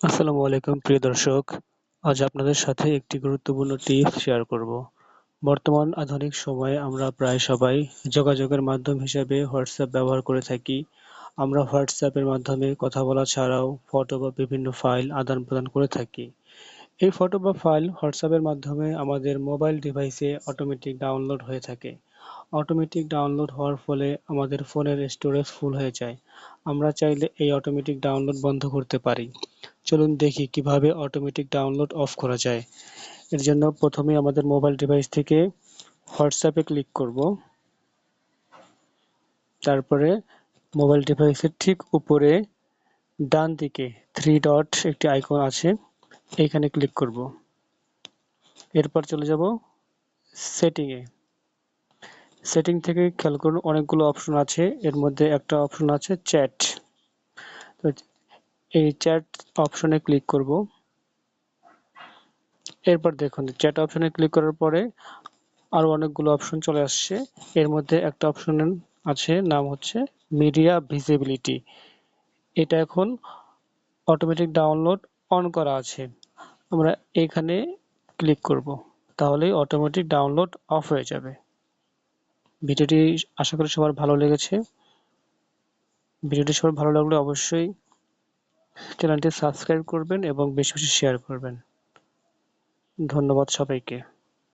আসসালামু আলাইকুম, প্রিয় দর্শক। আজ আপনাদের সাথে একটি গুরুত্বপূর্ণ টিপস শেয়ার করব। বর্তমান আধুনিক সময়ে আমরা প্রায় সবাই যোগাযোগের মাধ্যম হিসেবে হোয়াটসঅ্যাপ ব্যবহার করে থাকি। আমরা হোয়াটসঅ্যাপের মাধ্যমে কথা বলা ছাড়াও ফটো বা বিভিন্ন ফাইল আদান প্রদান করে থাকি। এই ফটো বা ফাইল হোয়াটসঅ্যাপের মাধ্যমে আমাদের মোবাইল ডিভাইসে অটোমেটিক ডাউনলোড হয়ে থাকে। অটোমেটিক ডাউনলোড হওয়ার ফলে আমাদের ফোনের স্টোরেজ ফুল হয়ে যায়। আমরা চাইলে এই অটোমেটিক ডাউনলোড বন্ধ করতে পারি। চলুন দেখি কীভাবে অটোমেটিক ডাউনলোড অফ করা যায়। এর জন্য প্রথমে আমাদের মোবাইল ডিভাইস থেকে হোয়াটসঅ্যাপে ক্লিক করব। তারপরে মোবাইল ডিভাইসের ঠিক উপরে ডান দিকে থ্রি ডট একটি আইকন আছে এইখানে ক্লিক করব। এরপর চলে যাব সেটিংয়ে সেটিং থেকে খেয়াল করুন অনেকগুলো অপশন আছে, এর মধ্যে একটা অপশন আছে চ্যাট তো এই চ্যাট অপশনে ক্লিক করব। এরপর দেখুন চ্যাট অপশনে ক্লিক করার পরে আরও অনেকগুলো অপশন চলে আসছে। এর মধ্যে একটা অপশন আছে, নাম হচ্ছে মিডিয়া ভিজিবিলিটি এটা এখন অটোমেটিক ডাউনলোড অন করা আছে। আমরা এখানে ক্লিক করব, তাহলেই অটোমেটিক ডাউনলোড অফ হয়ে যাবে। ভিডিওটি আশা করি সবার ভালো লেগেছে। ভিডিওটি সবার ভালো লাগলে অবশ্যই চ্যানেলটি সাবস্ক্রাইব করবেন এবং বেশি বেশি শেয়ার করবেন। ধন্যবাদ সবাইকে।